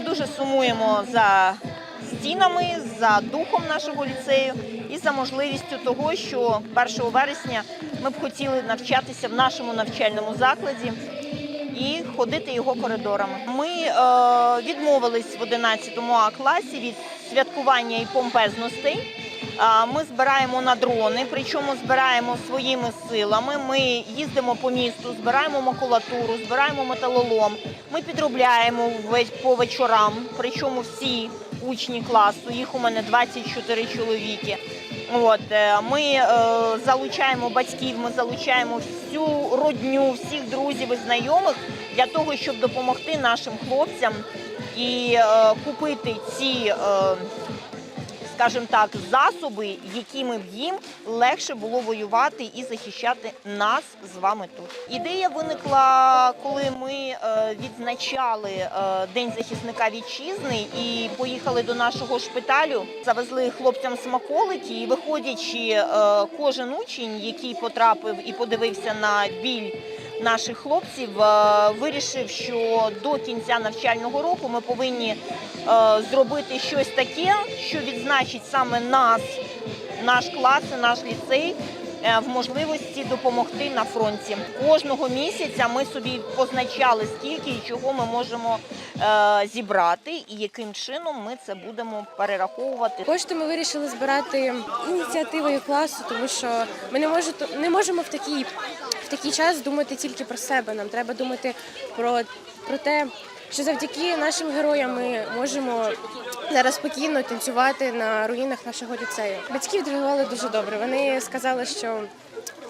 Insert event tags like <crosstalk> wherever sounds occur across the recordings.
Ми дуже сумуємо за стінами, за духом нашого ліцею і за можливістю того, що 1 вересня ми б хотіли навчатися в нашому навчальному закладі і ходити його коридорами. Ми е, відмовились в 11 А класі від святкування і помпезностей. Ми збираємо на дрони, причому збираємо своїми силами. Ми їздимо по місту, збираємо макулатуру, збираємо металолом. Ми підробляємо по вечорам, причому всі учні класу, їх у мене 24 чоловіки. От е, ми е, залучаємо батьків, ми залучаємо всю родню, всіх друзів і знайомих для того, щоб допомогти нашим хлопцям і е, купити ці. Е, скажімо так, засоби, якими б їм легше було воювати і захищати нас з вами тут. Ідея виникла, коли ми е, відзначали е, День захисника вітчизни і поїхали до нашого шпиталю, завезли хлопцям смаколики, і виходячи, е, кожен учень, який потрапив і подивився на біль наших хлопців, е, вирішив, що до кінця навчального року ми повинні е, зробити щось таке, що відзначить саме нас, наш клас, і наш ліцей. е, В можливості допомогти на фронті кожного місяця ми собі позначали скільки і чого ми можемо зібрати, і яким чином ми це будемо перераховувати. Кошти ми вирішили збирати ініціативою класу, тому що ми не можемо, не можемо в такий, в такий час думати тільки про себе. Нам треба думати про, про те, що завдяки нашим героям ми можемо зараз спокійно танцювати на руїнах нашого ліцею. Батьки відреагували дуже добре. Вони сказали, що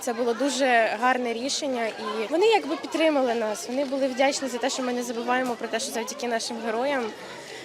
це було дуже гарне рішення, і вони якби підтримали нас. Вони були вдячні за те, що ми не забуваємо про те, що завдяки нашим героям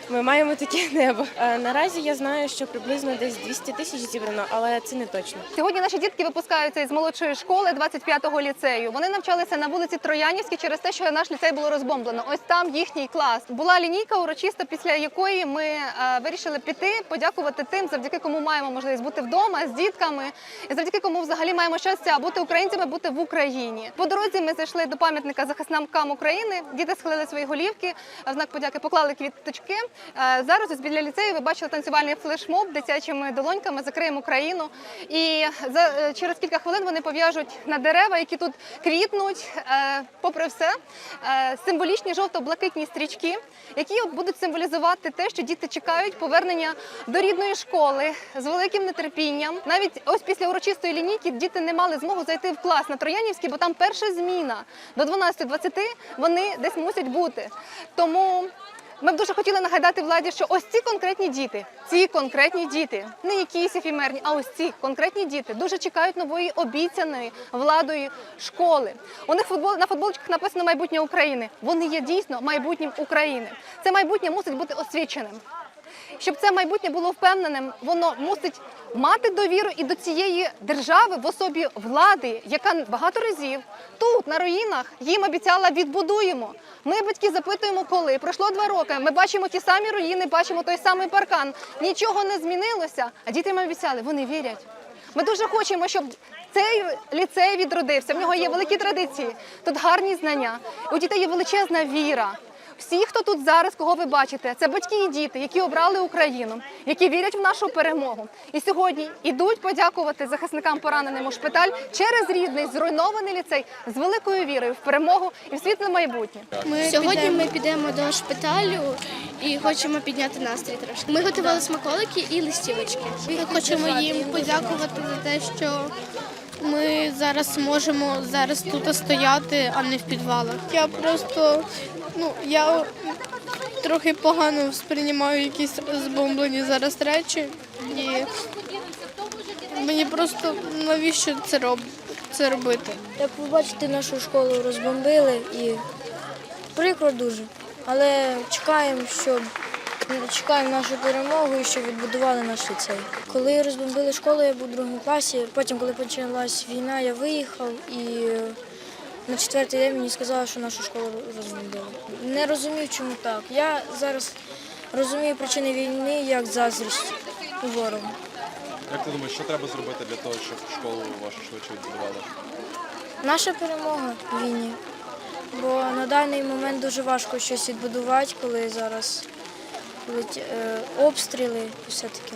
ми маємо таке <laughs> небо. Е, Наразі я знаю, що приблизно десь 200 тисяч зібрано, але це не точно. Сьогодні наші дітки випускаються із молодшої школи 25-го ліцею. Вони навчалися на вулиці Троянівській через те, що наш ліцей було розбомблено. Ось там їхній клас. Була лінійка урочиста, після якої ми е, вирішили піти, подякувати тим, завдяки кому маємо можливість бути вдома з дітками, і завдяки кому взагалі маємо щастя бути українцями, бути в Україні. По дорозі ми зайшли до пам'ятника захисникам України. Діти схилили свої голівки, в знак подяки поклали квіточки. Е, Зараз ось біля ліцею ви бачили танцювальний флешмоб дитячими долоньками закриємо Україну. І за е, через кілька хвилин вони пов'яжуть на дерева, які тут квітнуть. е, Попри все, символічні жовто-блакитні стрічки, які будуть символізувати те, що діти чекають повернення до рідної школи з великим нетерпінням. Навіть ось після урочистої лінійки діти не мали змогу зайти в клас на Троянівський, бо там перша зміна. До 12.20 вони десь мусять бути. Тому ми б дуже хотіли нагадати владі, що ось ці конкретні діти, ці конкретні діти, не якісь ефімерні, а ось ці конкретні діти дуже чекають нової обіцяної владою школи. У них футбол на футболочках написано майбутнє України. Вони є дійсно майбутнім України. Це майбутнє мусить бути освіченим. Щоб це майбутнє було впевненим, воно мусить мати довіру і до цієї держави в особі влади, яка багато разів тут, на руїнах, їм обіцяла відбудуємо. Ми, батьки, запитуємо, коли пройшло два роки. Ми бачимо ті самі руїни, бачимо той самий паркан. Нічого не змінилося. А діти їм обіцяли, вони вірять. Ми дуже хочемо, щоб цей ліцей відродився. В нього є великі традиції, тут гарні знання. У дітей є величезна віра. Всі, хто тут зараз, кого ви бачите, це батьки і діти, які обрали Україну, які вірять в нашу перемогу. І сьогодні йдуть подякувати захисникам пораненим у шпиталь через рідний зруйнований ліцей з великою вірою в перемогу і в світле майбутнє. Ми Сьогодні ми підемо до шпиталю і хочемо підняти настрій трошки. Ми готували смаколики і листівочки. Ми хочемо їм подякувати за те, що ми зараз можемо зараз тут стояти, а не в підвалах. Я просто ну я трохи погано сприймаю якісь збомблені зараз речі, і мені просто навіщо це роб це робити? Як ви бачите, нашу школу розбомбили і прикро дуже. Але чекаємо, щоб чекаємо нашу перемогу і щоб відбудували наш ліцей. Коли розбомбили школу, я був у другому класі. Потім, коли почалась війна, я виїхав і на четвертий день мені сказали, що нашу школу розбомбили. Не розумів, чому так. Я зараз розумію причини війни як заздрість у ворога. Як ти думаєш, що треба зробити для того, щоб школу вашу швидше відбудували? Наша перемога в війні. Бо на даний момент дуже важко щось відбудувати, коли зараз леті- е, обстріли і все таке.